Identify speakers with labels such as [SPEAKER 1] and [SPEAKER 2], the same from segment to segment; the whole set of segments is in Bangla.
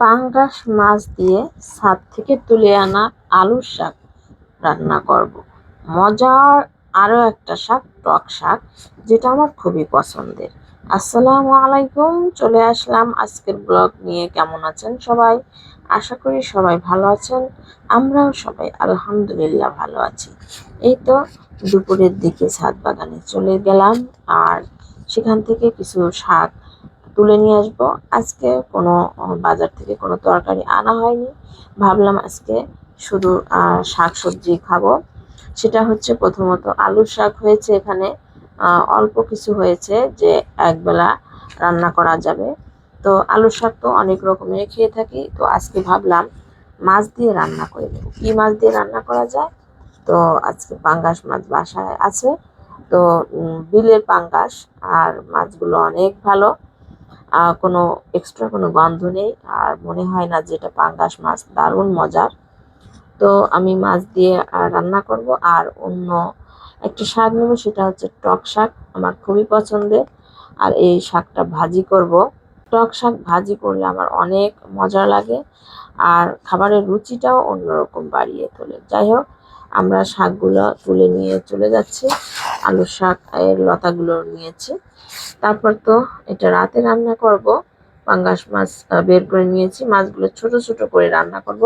[SPEAKER 1] পাঙ্গাস মাছ দিয়ে ছাদ থেকে তুলে আনা আলুর শাক রান্না করব। মজার আরও একটা শাক, টক শাক, যেটা আমার খুবই পছন্দের। আসসালামু আলাইকুম, চলে আসলাম আজকের ব্লগ নিয়ে। কেমন আছেন সবাই? আশা করি সবাই ভালো আছেন। আমরাও সবাই আলহামদুলিল্লাহ ভালো আছি। এই তো দুপুরের দিকে ছাদ বাগানে চলে গেলাম, আর সেখান থেকে কিছু শাক তুলে নিয়ে আসব। আজকে কোনো বাজার থেকে কোনো তরকারি আনা হয়নি। ভাবলাম আজকে শুধু শাক সবজি খাব। সেটা হচ্ছে প্রথমত আলুর শাক হয়েছে এখানে। অল্প কিছু হয়েছে যে একবেলা রান্না করা যাবে। তো আলুর শাক তো অনেক রকমের খেয়ে থাকি। তো আজকে ভাবলাম মাছ দিয়ে রান্না করে দেবো কী মাছ দিয়ে রান্না করা যায়? তো আজকে পাঙ্গাস মাছ বাসায় আছে। তো বিলের পাঙ্গাস। আর মাছগুলো অনেক ভালো। কোনো এক্সট্রা কোনো গন্ধ নেই। আর মনে হয় না যে এটা পাঙ্গাস মাছ, দারুণ মজার। তো আমি মাছ দিয়ে রান্না করব। আর অন্য একটা শাক নেব, সেটা হচ্ছে টক শাক। আমার খুবই পছন্দের। আর এই শাকটা ভাজি করব। টক শাক ভাজি করলে আমার অনেক মজা লাগে। আর খাবারের রুচিটাও অন্যরকম বাড়িয়ে তোলে। যাই হোক, আমরা শাকগুলো তুলে নিয়ে চলে যাচ্ছি। আলুর শাক, এর লতাগুলো নিয়েছি। তারপর তো এটা রাতে রান্না করব। পাঙ্গাস মাছ বের করে নিয়েছি। মাছগুলো ছোট ছোট করে রান্না করব।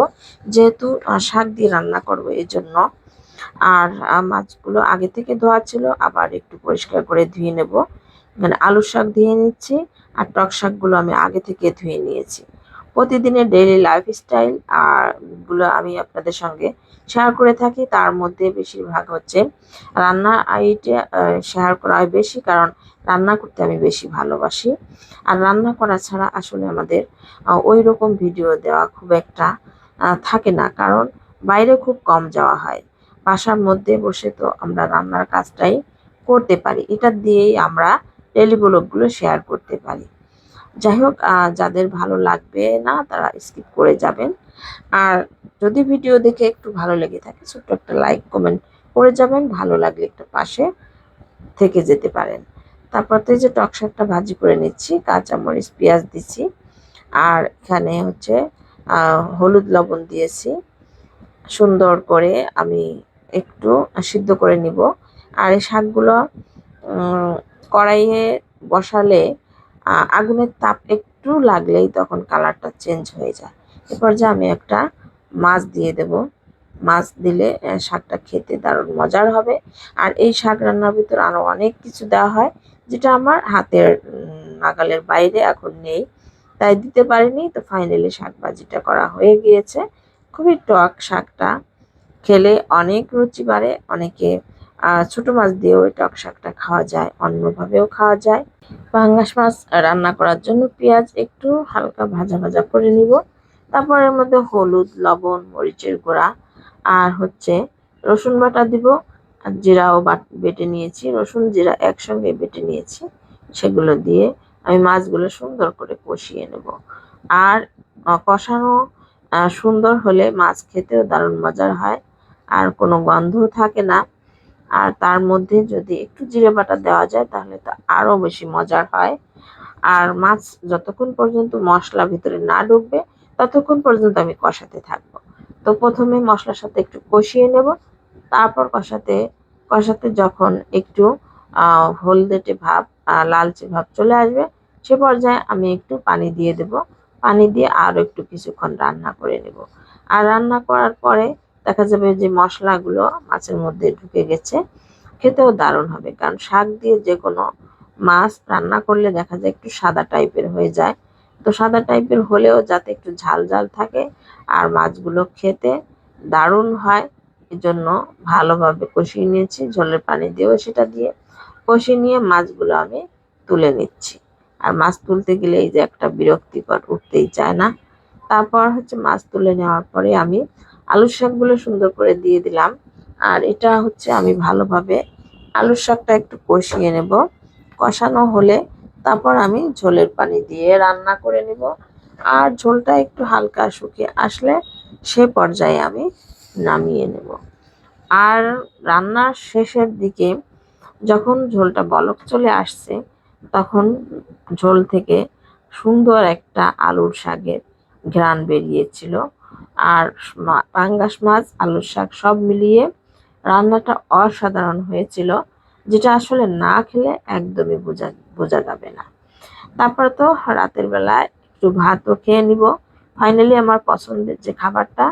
[SPEAKER 1] যেহেতু শাক দিয়ে রান্না করব এই জন্য আর মাছগুলো আগে থেকে ধোয়া ছিল, আবার একটু পরিষ্কার করে ধুয়ে নেব। মানে আলুর শাক ধুয়ে নিচ্ছি, আর টক শাকগুলো আমি আগে থেকে ধুয়ে নিয়েছি। প্রতিদিনের ডেইলি লাইফস্টাইল আরগুলো আমি আপনাদের সঙ্গে শেয়ার করে থাকি। তার মধ্যে বেশিরভাগ হচ্ছে রান্না আইটে শেয়ার করা হয় বেশি কারণ রান্না করতে আমি বেশি ভালোবাসি। আর রান্না করা ছাড়া আসলে আমাদের ওই রকম ভিডিও দেওয়া খুব একটা থাকে না। কারণ বাইরে খুব কম যাওয়া হয়। বাসার মধ্যে বসে তো আমরা রান্নার কাজটাই করতে পারি। এটা দিয়েই আমরা ডেলি ব্লগগুলো শেয়ার করতে পারি। যাই হোক যাদের ভালো লাগবে না, তারা স্কিপ করে যাবেন। আর যদি ভিডিও দেখে একটু ভালো লেগে থাকে, ছোট্ট একটা লাইক কমেন্ট করে যাবেন। ভালো লাগলে একটু পাশে থেকে যেতে পারেন। তারপর তো যে টক শাকটা ভাজি করে নিচ্ছি, কাঁচামরিচ, পেঁয়াজ দিচ্ছি। আর এখানে হচ্ছে হলুদ লবণ দিয়েছি। সুন্দর করে আমি একটু সিদ্ধ করে নিব। আর এই শাকগুলো কড়াইয়ে বসালে আগুনের তাপ একটু লাগলেই তখন কালারটা চেঞ্জ হয়ে যায়। এরপর যে আমি একটা মাছ দিয়ে দেব। মাছ দিলে শাকটা খেতে দারুণ মজার হবে। আর এই শাক রান্নার ভিতর আরও অনেক কিছু দেওয়া হয়, যেটা আমার হাতের নাগালের বাইরে এখন নেই। তাই দিতে পারিনি, তো ফাইনালি শাক ভাজিটা করা হয়ে গিয়েছে। খুবই টক শাকটা। খেলে অনেক রুচি বাড়ে, অনেকে ছোট মাছ দিয়েও এই টক শাকটা খাওয়া যায়, অন্যভাবেও খাওয়া যায়। পাঙ্গাস মাছ রান্না করার জন্য পেঁয়াজ একটু হালকা ভাজা ভাজা করে নিব। তারপর এর মধ্যে হলুদ, লবণ, মরিচের গুঁড়া আর হচ্ছে রসুন বাটা দিব। আর জিরাও বেটে নিয়েছি, রসুন, জিরা একসঙ্গে বেটে নিয়েছি। সেগুলো দিয়ে আমি মাছগুলো সুন্দর করে কষিয়ে নেব। আর কষানো সুন্দর হলে মাছ খেতেও দারুণ মজার হয়। আর কোনো গন্ধও থাকে না। আর তার মধ্যে যদি একটু জিরে বাটা দেওয়া যায়, তাহলে তো আরও বেশি মজার হয়। আর মাছ যতক্ষণ পর্যন্ত মশলা ভিতরে না ঢুকবে, ততক্ষণ পর্যন্ত আমি কষাতে থাকব। তো প্রথমে মশলার সাথে একটু কষিয়ে নেব। তারপর কষাতে কষাতে যখন একটু হলদেটে ভাব লালচে ভাব চলে আসবে, সে পর্যায়ে আমি একটু পানি দিয়ে দেব। পানি দিয়ে আরও একটু কিছুক্ষণ রান্না করে নেব। আর রান্না করার পরে দেখা যাবে যে মশলাগুলো মাছের মধ্যে ঢুকে গেছে। খেতেও দারুণ হবে, কারণ শাক দিয়ে যে কোনো মাছ রান্না করলে দেখা যায় একটু সাদা টাইপের হয়ে যায়। তো সাদা টাইপের হলেও যাতে একটু ঝাল ঝাল থাকে আর মাছগুলো খেতে দারুণ হয়, এজন্য ভালোভাবে কষিয়ে নিয়েছি। ঝোলের পানি দিয়েও সেটা দিয়ে কষিয়ে নিয়ে মাছগুলো আমি তুলে নিচ্ছি। আর মাছ তুলতে গেলে এই যে একটা বিরক্তিকর উঠতেই চায় না। তারপর হচ্ছে মাছ তুলে নেওয়ার পরে আমি আলুর শাকগুলো সুন্দর করে দিয়ে দিলাম। আর এটা হচ্ছে আমি ভালোভাবে আলুর শাকটা একটু কষিয়ে নেব। কষানো হলে তারপর আমি ঝোলের পানি দিয়ে রান্না করে নেব। আর ঝোলটা একটু হালকা শুকিয়ে আসলে সে পর্যায়ে আমি নামিয়ে নেব। আর রান্নার শেষের দিকে যখন ঝোলটা বলক চলে আসছে, তখন ঝোল থেকে সুন্দর একটা আলুর শাকের ঘ্রাণ বেরিয়েছিল। আর পাঙ্গাস মাছ, আলুর শাক সব মিলিয়ে রান্নাটা অসাধারণ হয়েছিল, যেটা আসলে না খেলে একদমই বোঝা বোঝা যাবে না। তারপরে তো রাতের বেলায় একটু ভাতও খেয়ে নিব। ফাইনালি আমার পছন্দের যে খাবারটা,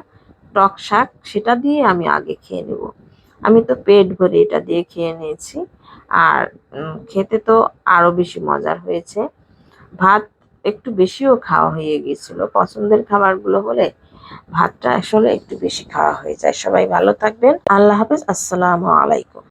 [SPEAKER 1] টক শাক, সেটা দিয়ে আমি আগে খেয়ে নিব। আমি তো পেট ভরে এটা দিয়ে খেয়ে নিয়েছি। আর খেতে তো আরও বেশি মজার হয়েছে। ভাত একটু বেশিও খাওয়া হয়ে গিয়েছিল। পছন্দের খাবারগুলো হলে ভাতটা আসলে একটু বেশি খাওয়া হয়ে যায়। সবাই ভালো থাকবেন। আল্লাহ হাফেজ। আসসালামু আলাইকুম।